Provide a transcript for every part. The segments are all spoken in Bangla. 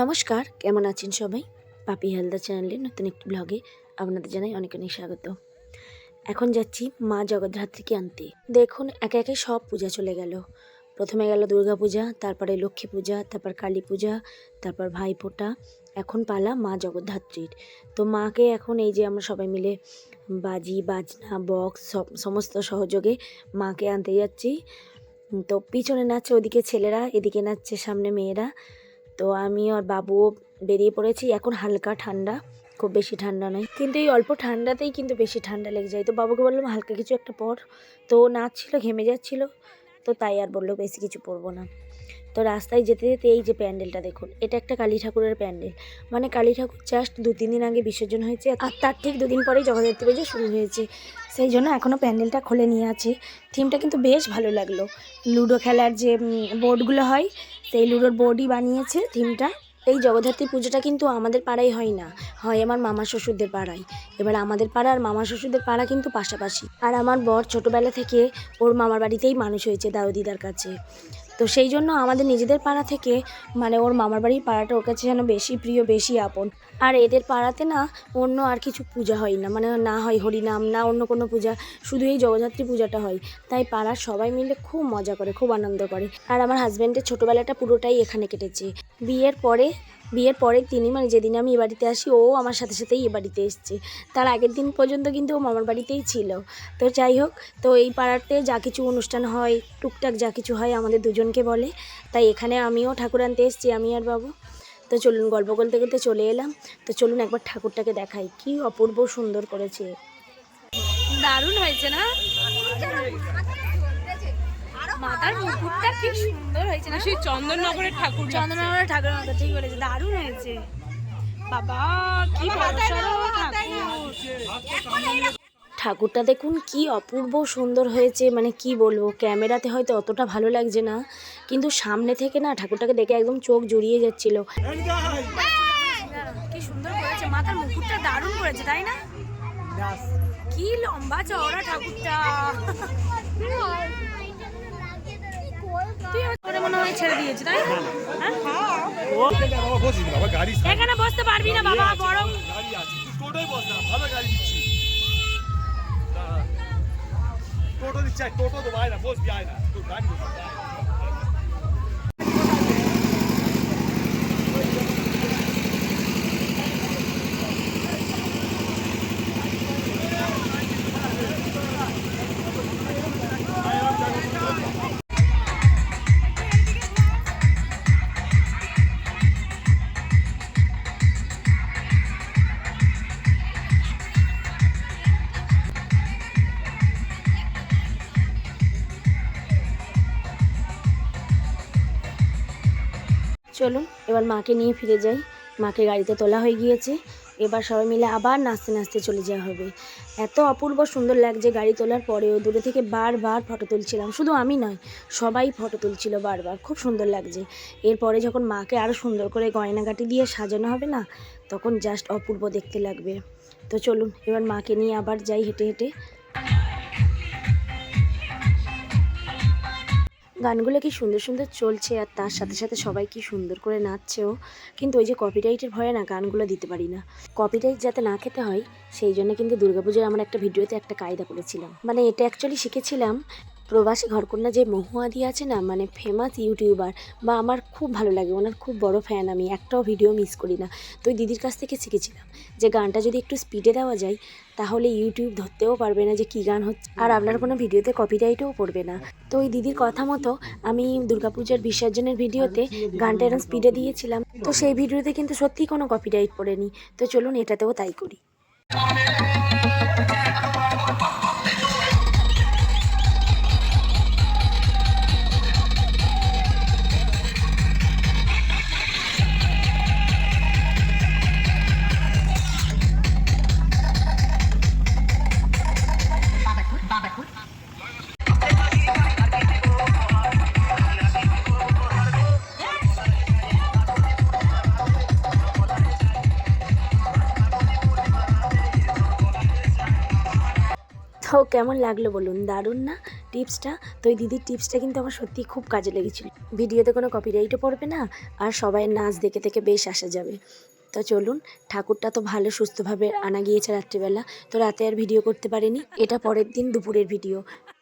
নমস্কার, কেমন আছেন সবাই? পাপি হালদার চ্যানেলের নতুন একটি ব্লগে আপনাদের জানাই অনেক অনেক স্বাগত। এখন যাচ্ছি মা জগদ্ধাত্রীকে আনতে। দেখুন, একে একে সব পূজা চলে গেল। প্রথমে গেল দুর্গা পূজা, তারপরে লক্ষ্মী পূজা, তারপর কালী পূজা, তারপর ভাইফোঁটা। এখন পালা মা জগদ্ধাত্রীর। তো মাকে এখন এই যে আমরা সবাই মিলে বাজি, বাজনা, বক্স, সব, সমস্ত সহযোগে মাকে আনতে যাচ্ছি। তো পিছনে নাচছে ওদিকে ছেলেরা, এদিকে নাচছে সামনে মেয়েরা। তো আমি আর বাবুও বেরিয়ে পড়েছি। এখন হালকা ঠান্ডা, খুব বেশি ঠান্ডা নয়। কিন্তু এই অল্প ঠান্ডাতেই কিন্তু বেশি ঠান্ডা লেগে যায়। তো বাবুকে বললাম, হালকা কিছু একটা পর। তো নাচছিল, ঘেমে যাচ্ছিল। তো তাই আর বলল, বেশি কিছু পরবো না। তো রাস্তায় যেতে যেতে এই যে প্যান্ডেলটা দেখুন, এটা একটা কালী ঠাকুরের প্যান্ডেল। মানে কালী ঠাকুর জাস্ট দু তিন দিন আগে বিসর্জন হয়েছে আর তার ঠিক দুদিন পরেই জগদ্ধাত্রী পুজো শুরু হয়েছে। সেই জন্য এখনও প্যান্ডেলটা খুলে নিয়ে আছে। থিমটা কিন্তু বেশ ভালো লাগল। লুডো খেলার যে বোর্ডগুলো হয় সেই লুডোর বডি বানিয়েছে থিমটা। এই জগদ্ধাত্রী পুজোটা কিন্তু আমাদের পাড়ায় হয় না। হয় আমার মামা শ্বশুরদের পাড়ায়। এবার আমাদের পাড়া আর মামা শ্বশুরদের পাড়া কিন্তু পাশাপাশি। আর আমার বর ছোটোবেলা থেকে ওর মামার বাড়িতেই মানুষ হয়েছে দাদু দিদার কাছে। তো সেই জন্য আমাদের নিজেদের পাড়া থেকে মানে ওর মামার বাড়ির পাড়াটা ওর কাছে যেন বেশি প্রিয়, বেশি আপন। আর এদের পাড়াতে না অন্য আর কিছু পূজা হয় না মানে না হয় হরিনাম না অন্য কোনো পূজা, শুধু এই জগদ্ধাত্রী পূজাটা হয়। তাই পাড়ার সবাই মিলে খুব মজা করে, খুব আনন্দ করে। আর আমার হাজব্যান্ডের ছোটোবেলাটা পুরোটাই এখানে কেটেছে। বিয়ের পরে বিয়ের পরের দিনই মানে যেদিন আমি এ বাড়িতে আসি, ও আমার সাথে সাথেই এ বাড়িতে এসছে। তার আগের দিন পর্যন্ত কিন্তু ও মামার বাড়িতেই ছিল। তো যাই হোক, তো এই পাড়াতে যা কিছু অনুষ্ঠান হয়, টুকটাক যা কিছু হয় আমাদের দুজনকে বলে। তাই এখানে আমিও ঠাকুর আনতে এসেছি, আমি আর বাবু। তো চলুন, গল্প করতে করতে চলে এলাম। তো চলুন একবার ঠাকুরটাকে দেখাই। কি অপূর্ব সুন্দর করেছে। দারুণ হয়েছে না? মাথার মুকুটটা কি সুন্দর হয়েছে না সেই চন্দননগরের ঠাকুর চন্দ্রনগরের ঠাকুরের মতো ঠিক বলেছে দারুণ হয়েছে। বাবা কি ঠাকুর। ঠাকুরটা দেখুন কি অপূর্ব সুন্দর হয়েছে মানে কি বলব ক্যামেরাতে হয়তো অতটা ভালো লাগছে না কিন্তু সামনে থেকে না ঠাকুরটাকে দেখে একদম চোখ জুড়িয়ে যাচ্ছিল। কি সুন্দর করেছে মাথার মুকুটটা দারুণ করেছে তাই না? কি লম্বা চওড়া ঠাকুরটা। তুই মনে হয় ছেড়ে দিয়েছে, তাই হ্যাঁ? এখানে বসতে পারবি না, বাবা। টোটো দিচ্ছে, টোটো তো না বসবি আয় না তোর গাড়ি চলুন, এবার মাকে নিয়ে ফিরে যাই। মাকে গাড়িতে তোলা হয়ে গিয়েছে। এবার সবাই মিলে আবার নাচতে নাচতে চলে যাওয়া হবে। এত অপূর্ব সুন্দর লাগছে গাড়ি তোলার পরেও। দূরে থেকে বারবার ফটো তুলছিলাম। শুধু আমি নয়, সবাই ফটো তুলছিল বারবার। খুব সুন্দর লাগছে। এরপরে যখন মাকে আরও সুন্দর করে গয়নাগাটি দিয়ে সাজানো হবে না, তখন জাস্ট অপূর্ব দেখতে লাগবে। তো চলুন, এবার মাকে নিয়ে আবার যাই হেঁটে হেঁটে। গানগুলো কি সুন্দর সুন্দর চলছে আর তার সাথে সাথে সবাই কি সুন্দর করে নাচছেও। কিন্তু ওই যে কপিরাইটের ভয়ে না গানগুলো দিতে পারি না। কপিরাইট যাতে না খেতে হয়, সেই জন্য কিন্তু দুর্গাপুজোর আমার একটা ভিডিওতে একটা কায়দা করেছিলাম। মানে এটা অ্যাকচুয়ালি শিখেছিলাম প্রবাসী ঘরকন্যা যে মহুয়াদি আছে না মানে ফেমাস ইউটিউবার বা আমার খুব ভালো লাগে, ওনার খুব বড় ফ্যান আমি, একটাও ভিডিও মিস করি না। তো ওই দিদির কাছ থেকে শিখেছিলাম যে গানটা যদি একটু স্পিডে দেওয়া যায়, তাহলে ইউটিউব ধরতেও পারবে না যে কী গান হচ্ছে, আর আপনার কোনো ভিডিওতে কপিরাইটও পড়বে না। তো ওই দিদির কথা মতো আমি দুর্গাপূজার বিসর্জনের ভিডিওতে গানটা এরকম স্পিডে দিয়েছিলাম। তো সেই ভিডিওতে কিন্তু সত্যিই কোনো কপিরাইট পড়েনি। তো চলুন এটাতেও তাই করি। তো কেমন লাগল বলুন? দারুণ না? টিপসটা? তো ওই দিদির টিপসটা কিন্তু আমার সত্যিই খুব কাজে লেগেছিল। ভিডিওতে কোনো কপিরাইটও পড়বে না, আর সবাই নাচ দেখে দেখে বেশ আসা যাবে। তো চলুন, ঠাকুরটা তো ভালো সুস্থভাবে আনা গিয়েছে রাত্রিবেলা, তো রাতে আর ভিডিও করতে পারিনি। এটা পরের দিন দুপুরের ভিডিও।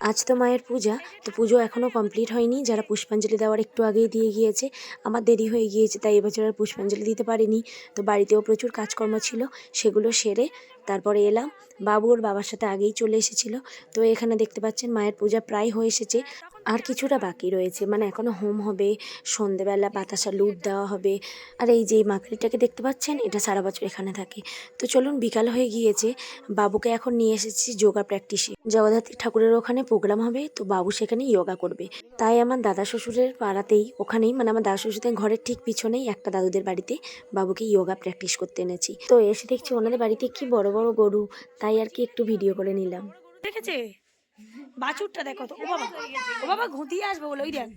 আজ তো মায়ের পূজা, তো পুজো এখনও কমপ্লিট হয়নি। যারা পুষ্পাঞ্জলি দেওয়ার একটু আগেই দিয়ে গিয়েছে, আমার দেরি হয়ে গিয়েছে, তাই এবছর আর পুষ্পাঞ্জলি দিতে পারিনি। তো বাড়িতেও প্রচুর কাজকর্ম ছিল, সেগুলো সেরে তারপরে এলাম। বাবু ওর বাবার সাথে আগেই চলে এসেছিল। তো এখানে দেখতে পাচ্ছেন মায়ের পূজা প্রায় হয়ে এসেছে। আর কিছুটা বাকি রয়েছে। মানে এখনও হোম হবে, সন্ধেবেলা বাতাসা লুট দেওয়া হবে। আর এই যে মাকড়িটাকে দেখতে পাচ্ছেন, এটা সারা বছর এখানে থাকে। তো চলুন, বিকাল হয়ে গিয়েছে। বাবুকে এখন নিয়ে এসেছি যোগা প্র্যাকটিসে জগদ্ধাত্রী ঠাকুরের ওখানে প্রোগ্রাম হবে। তো বাবু সেখানে যোগা করবে। তাই আমার দাদা শ্বশুরের পাড়াতেই, ওখানেই মানে আমার দাদা শ্বশুরের ঘরের ঠিক পিছনেই একটা দাদুদের বাড়িতে বাবুকে যোগা প্র্যাকটিস করতে এনেছি। তো এসে দেখছি ওনাদের বাড়িতে কি বড় বড় গরু তাই আর কি একটু ভিডিও করে নিলাম। দেখেছে? বাছুরটা দেখো তো ও বাবা। ও বাবা ঘুঁতিয়ে আসবে বলে ওই দেখ।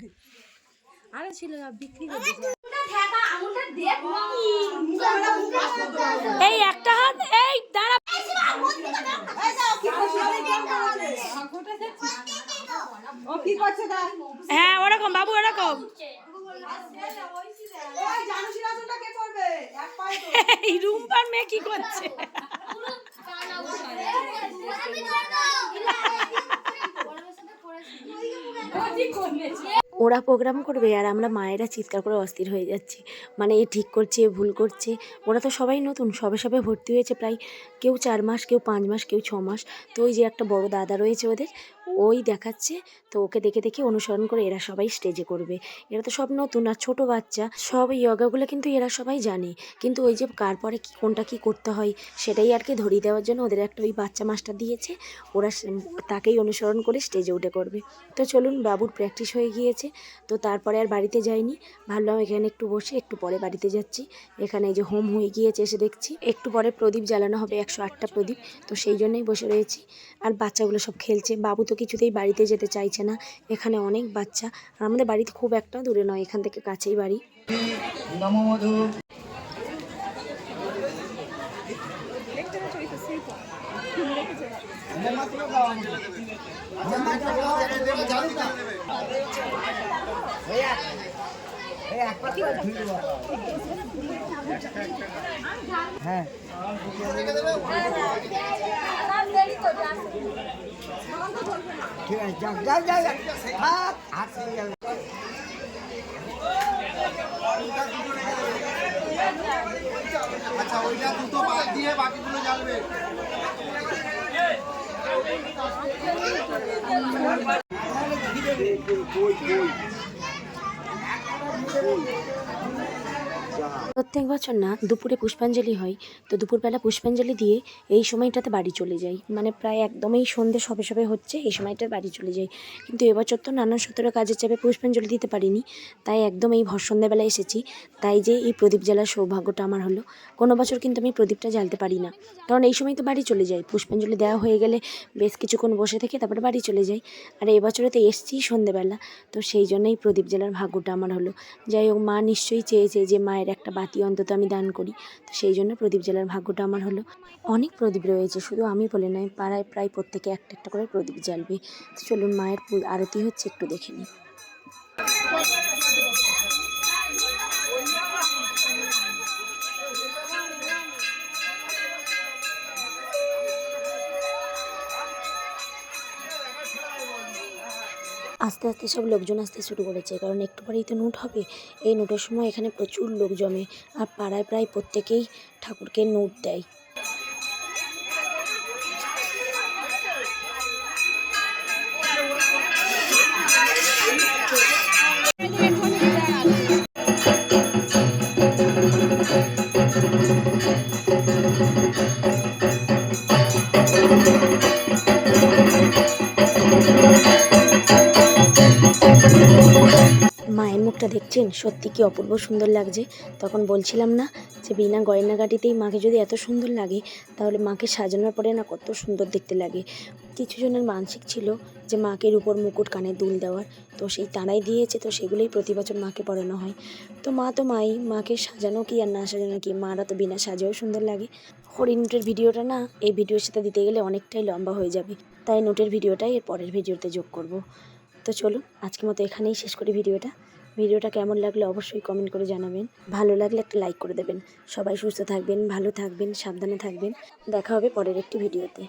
এই একটা হাত এই দাঁড়া। হ্যাঁ ওরকম বাবু ওরকম। ওই জানুসি রাসুলটা কে করবে? এক পায়ে তো। এই রুম্পার মেয়ে কি করছে? ওরা প্রোগ্রাম করবে আর আমরা মায়েরা চিৎকার করে অস্থির হয়ে যাচ্ছি। মানে এ ঠিক করছে, এ ভুল করছে। ওরা তো সবাই নতুন, সবে সবে ভর্তি হয়েছে প্রায়। কেউ চার মাস, কেউ পাঁচ মাস, কেউ ছ মাস। তো ওই যে একটা বড় দাদা রয়েছে ওদের ওই দেখাচ্ছে। তো ওকে দেখে দেখে অনুসরণ করে এরা সবাই স্টেজে করবে। এরা তো সব নতুন আর ছোট বাচ্চা। সব ইয়োগাগুলো কিন্তু এরা সবাই জানে। কিন্তু ওই যে কার পরে কি, কোনটা কি করতে হয়, সেটাই আর কি ধরিয়ে দেওয়ার জন্য ওদের একটা ওই বাচ্চা মাস্টার দিয়েছে। ওরা তাকেই অনুসরণ করে স্টেজে উঠে করবে। তো চলুন বাবুর প্র্যাকটিস হয়ে গিয়েছে। তো তারপরে আর বাড়িতে যাইনি। ভাবলাম এখানে একটু বসে, একটু পরে বাড়িতে যাচ্ছি। এখানে যে হোম হয়ে গিয়েছে এসে দেখছি। একটু পরে প্রদীপ জ্বালানো হবে, একশো আটটা প্রদীপ। তো সেই জন্যই বসে রয়েছি। আর বাচ্চাগুলো সব খেলছে। বাবু তো কিছুতেই বাড়িতে যেতে চাইছে না। এখানে অনেক বাচ্চা। আর আমাদের বাড়িতে খুব একটা দূরে নয় এখান থেকে কাছেই বাড়ি। হ্যাঁ। ঠিক আছে যাও যাও যাও যাও। হাত যাও। আচ্ছা ওইটা দুটো বাদ দিয়ে বাকিগুলো জ্বালবে প্রত্যেক বছর না দুপুরে পুষ্পাঞ্জলি হয়। তো দুপুরবেলা পুষ্পাঞ্জলি দিয়ে এই সময়টাতে বাড়ি চলে যাই। মানে প্রায় একদমই সন্ধে সবে সবে হচ্ছে, এই সময়টার বাড়ি চলে যাই। কিন্তু এবছর তো নানান সতেরো কাজের চাপে পুষ্পাঞ্জলি দিতে পারিনি। তাই একদম এই ভর সন্ধ্যাবেলা এসেছি। তাই যে এই প্রদীপ জ্বালার সৌভাগ্যটা আমার হলো। কোনো বছর কিন্তু আমি প্রদীপটা জ্বালতে পারি না। কারণ এই সময় তো বাড়ি চলে যাই। পুষ্পাঞ্জলি দেওয়া হয়ে গেলে বেশ কিছুক্ষণ বসে থেকে তারপরে বাড়ি চলে যাই। আর এবছরে তো এসছি সন্ধেবেলা তো সেই জন্যই প্রদীপ জ্বালার ভাগ্যটা আমার হলো। যাই হোক, মা নিশ্চয়ই চেয়েছে যে মায়ের একটা বাতি অন্তত আমি দান করি। তো সেই জন্য প্রদীপ জ্বালার ভাগ্যটা আমার হলো। অনেক প্রদীপ রয়েছে, শুধু আমি বলে নয়, পাড়ায় প্রায় প্রত্যেকে একটা একটা করে প্রদীপ জ্বালবে। চলুন মায়ের আরতি হচ্ছে, একটু দেখে নিই। আস্তে আস্তে সব লোকজন আসতে শুরু করেছে, কারণ একটু পরেই তো নোট হবে। এই নোটের সময় এখানে প্রচুর লোক জমে, আর পাড়ায় প্রায় প্রত্যেকেই ঠাকুরকে নোট দেয়। সত্যি কি অপূর্ব সুন্দর লাগছে? তখন বলছিলাম না যে বিনা গয়নাগাটিতেই মাকে যদি এত সুন্দর লাগে, তাহলে মাকে সাজানোর পরে না কত সুন্দর দেখতে লাগে। কিছু জনের মানসিক ছিল যে মাকে উপর মুকুট কানে দুল দেওয়ার, তো সেই তারাই দিয়েছে, তো সেগুলোই প্রতি বছর মাকে পরানো হয়। তো মা তো মাই, মাকে সাজানো কি আর না সাজানো কি? মারা তো বিনা সাজেও সুন্দর লাগে। হরিণ নোটের ভিডিওটা না, এই ভিডিওর সাথে দিতে গেলে অনেকটাই লম্বা হয়ে যাবে। তাই নোটের ভিডিওটাই এর পরের ভিডিওতে যোগ করব। তো চলুন, আজকের মতো এখানেই শেষ করি ভিডিওটা। ভিডিওটা কেমন লাগল অবশ্যই কমেন্ট করে জানাবেন। ভালো লাগলে একটা লাইক করে দেবেন। সবাই সুস্থ থাকবেন, ভালো থাকবেন, সাবধানে থাকবেন। দেখা হবে পরের একটি ভিডিওতে।